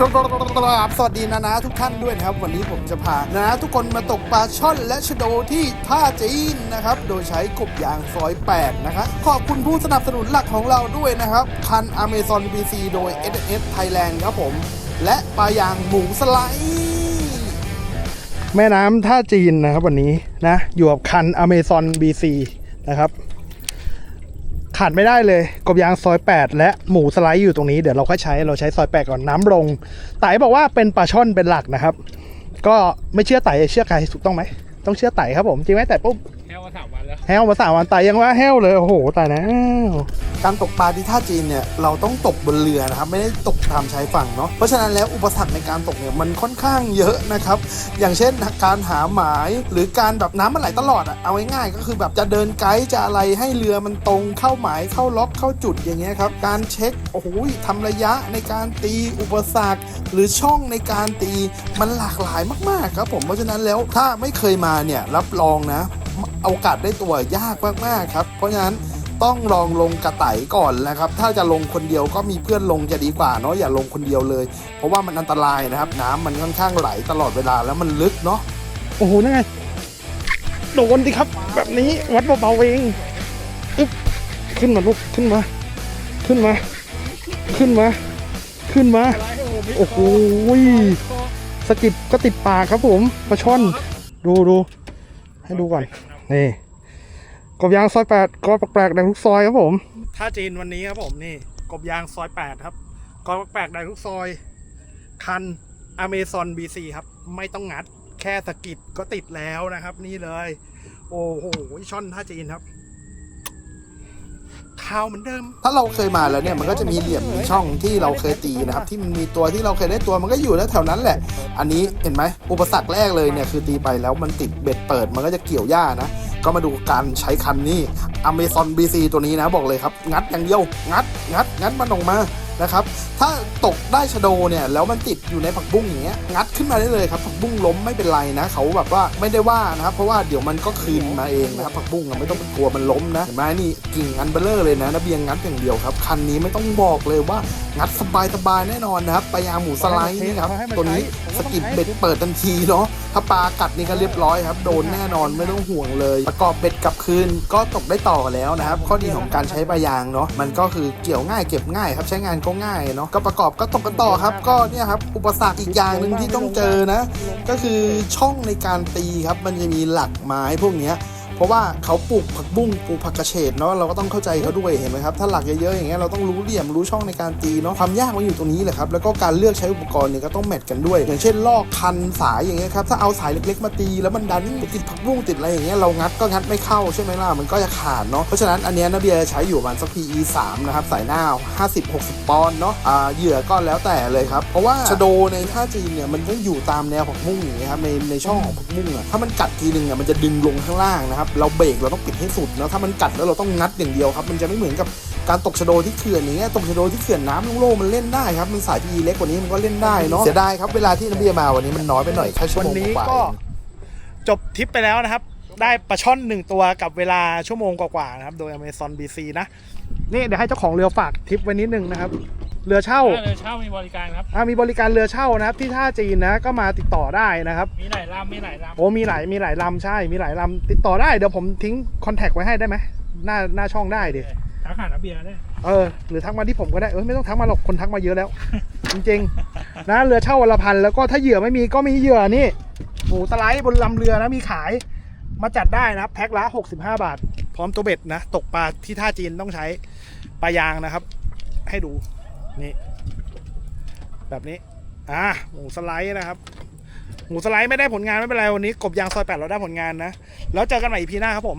ครับสวัสดีนะนะทุกท่านด้วยนะครับ วันนี้ผมจะพานะทุกคนมาตกปลาช่อนและชะโดที่ท่าจีนนะครับ โดยใช้กบยางซอย8นะครับขอบคุณผู้สนับสนุนหลักของเราด้วยนะครับ คัน Amazon BC โดย SS Thailand ครับผม และปลายางหมูสไลด์แม่น้ำท่าจีนนะครับวันนี้นะอยู่กับคัน Amazon BC นะครับ ขาดไม่ได้เลยกบยางซอย 8 และหมูสไลด์อยู่ตรงนี้เดี๋ยวเราค่อยใช้เราใช้ซอย 8 ก่อนน้ำลงไต่บอกว่าเป็นปลาช่อนเป็นหลักนะครับ ก็ไม่เชื่อไต่เชื่อใครถูกต้องไหมต้องเชื่อไต่ครับผมจริงไหมไต่ปุ๊บแค่ว่าสามวันแล้วแห้วมาสามวันไต่ยังว่าแห้วเลยโอ้โหตายแล้ว การตกปลาที่ท่าจีนเนี่ยเราต้องตกบนเรือนะครับ ไม่ได้ตกตามชายฝั่งเนาะเพราะฉะนั้นแล้วอุปสรรคในการตกเนี่ยมันค่อนข้างเยอะนะครับ อย่างเช่นการหาหมายหรือการแบบน้ำมันไหลตลอดอะเอาง่ายๆก็คือแบบจะเดินไกด์จะอะไรให้เรือมันตรงเข้าหมายเข้าล็อกเข้าจุดอย่างเงี้ยครับการเช็คโอ้โหทำระยะในการตีอุปสรรค หรือช่องในการตีมันหลากหลายมากๆครับผมเพราะฉะนั้นแล้วถ้าไม่เคยมาเนี่ยรับรองนะโอกาสได้ตัวยากมากๆครับเพราะฉะนั้น ต้องลองลงกระไตก่อนนะครับ ถ้าจะลงคนเดียวก็มีเพื่อนลงจะดีกว่าเนาะอย่าลงคนเดียวเลย เพราะว่ามันอันตรายนะครับ น้ำมันค่อนข้างไหลตลอดเวลาแล้วมันลึกเนาะโอ้โหนั่นไงโดนดิครับ แบบนี้วัดเบาๆเองอึ๊บขึ้นมาลูกขึ้นมา ขึ้นมา ขึ้นมา ขึ้นมา โอ้โหสกิปก็ติดปากครับผมปลาช่อน ดูดูให้ดูก่อนนี่ กบยางซอยแปดก็แปลกๆในทุกซอยครับผมท่าจีนวันนี้ครับผมนี่กบยางซอยแปดครับก็แปลกๆในทุกซอย คันอเมซอนบีซีครับ ไม่ต้องงัดแค่สะกิดก็ติดแล้วนะครับ นี่เลย โอ้โหช่อนท่าจีนครับเท้าเหมือนเดิม ถ้าเราเคยมาแล้วเนี่ยมันก็จะมีเหลี่ยมมีช่องที่เราเคยตีนะครับ ที่มันมีตัวที่เราเคยได้ตัวมันก็อยู่แถวๆนั้นแหละ อันนี้เห็นไหมอุปสรรคแรกเลยเนี่ยคือตีไปแล้วมันติดเบ็ดเปิดมันก็จะเกี่ยวหญ้านะ ก็มาดูการใช้คันนี้ Amazon BC ตัวนี้นะบอกเลยครับ งัดอย่างเดียว งัด งัด งัดมันออกมานะครับ ถ้าตกได้ชะโดเนี่ย แล้วมันติดอยู่ในผักบุ้งอย่างเงี้ย งัดขึ้นมาได้เลยครับ ผักบุ้งล้มไม่เป็นไรนะ เขาแบบว่าไม่ได้ว่านะครับ เพราะว่าเดี๋ยวมันก็คืนมาเองนะครับ ผักบุ้งไม่ต้องไปกลัวมันล้มนะเห็นไหมนี่กิ่งอันเบลเลอร์เลยนะนะเบียงงัดอย่างเดียวครับ คันนี้ไม่ต้องบอกเลยว่างัดสบายสบายๆแน่นอนนะครับปลายางหมูสไลด์นี่ครับตัวนี้สกิปเบ็ดเปิดทันทีเนาะถ้าปลากัดนี่ก็เรียบร้อยครับ โดนแน่นอนไม่ต้องห่วงเลย ประกอบเบ็ดกลับคืนก็ตกได้ต่อแล้วนะครับ ข้อดีของการใช้ปลายางเนาะมันก็คือเกี่ยวง่ายเก็บง่ายครับใช้งานก็ง่ายเนาะก็ประกอบก็ตกกันต่อครับ ก็เนี่ยครับอุปสรรคอีกอย่างหนึ่งที่ต้องเจอนะ ก็คือช่องในการตีครับมันจะมีหลักไม้พวกเนี้ย เพราะว่าเขาปลูกผักบุ้งปลูกผักกระเฉดเนาะเราก็ต้องเข้าใจเขาด้วยเห็นไหมครับถ้าหลักเยอะๆอย่างเงี้ยเราต้องรู้เหลี่ยมรู้ช่องในการตีเนาะความยากมันอยู่ตรงนี้แหละครับแล้วก็การเลือกใช้อุปกรณ์เนี่ยก็ต้องแมทกันด้วย อย่างเช่นลอกคันสายอย่างเงี้ยครับถ้าเอาสายเล็กๆมาตีแล้วมันดันติดผักบุ้งติดอะไรอย่างเงี้ยเรางัดก็งัดไม่เข้าใช่ไหมล่ะมันก็จะขาดเนาะเพราะฉะนั้นอันเนี้ยนาเบียใช้อยู่ประมาณสัก PE 3นะครับสายหน้า 50-60 ปอนด์เนาะอ่าเหยื่อก็แล้วแต่เลยครับเพราะว่าชะโดในท่าจีนเนี่ยมันก็อยู่ตามแนวผักบุ้งอย่างเงี้ยครับในในช่องของผักบุ้งอะถ้ามันกัดทีนึงอะมันจะดึงลงข้างล่างนะครับเราเบรกเราต้องปิดให้สุดแล้วถ้ามันกัดแล้วเราต้องงัดอย่างเดียวครับ มันจะไม่เหมือนกับการตกชะโดที่เขื่อนอย่างเงี้ยตกชะโดที่เขื่อนน้ำโล่งๆมันเล่นได้ครับ มันสายพีเล็กกว่านี้มันก็เล่นได้เนาะเสียดายครับเวลาที่นักเบียร์มาวันนี้มันน้อยไปหน่อยแค่ชั่วโมงกว่าๆเองจบทริปไปแล้วนะครับ ได้ปลาช่อนหนึ่งตัวกับเวลาชั่วโมงกว่าๆนะครับ โดย Amazon BC นะ นี่เดี๋ยวให้เจ้าของเรือฝากทริปไว้นิดนึงนะครับ เรือเช่าถ้าเรือเช่ามีบริการครับอ่ามีบริการเรือเช่านะครับ ที่ท่าจีนนะก็มาติดต่อได้นะครับ มีหลายลำมีหลายลำโอ้มีหลายมีหลายลำใช่มีหลายลำติดต่อได้เดี๋ยวผมทิ้งคอนแทคไว้ให้ได้ไหมหน้าหน้าช่องได้ดิทักหาระเบียร์ได้เออหรือทักมาที่ผมก็ได้เออไม่ต้องทักมาหรอกคนทักมาเยอะแล้ว จริงๆ นะเรือเช่าวันละพันแล้วก็ถ้าเหยื่อไม่มีก็มีเหยื่อนี่หมูสไลด์บนลำเรือนะมีขายมาจัดได้นะแพ็คละ 65 บาท พร้อมตัวเบ็ดนะ ตกปลาที่ท่าจีนต้องใช้ปลายางนะครับ ให้ดู นี่แบบนี้อ่าหมูสไลด์นะครับ หมูสไลด์ไม่ได้ผลงานไม่เป็นไรวันนี้ กบยางซอยแปดเราได้ผลงานนะ แล้วเจอกันใหม่อีพีหน้าครับผม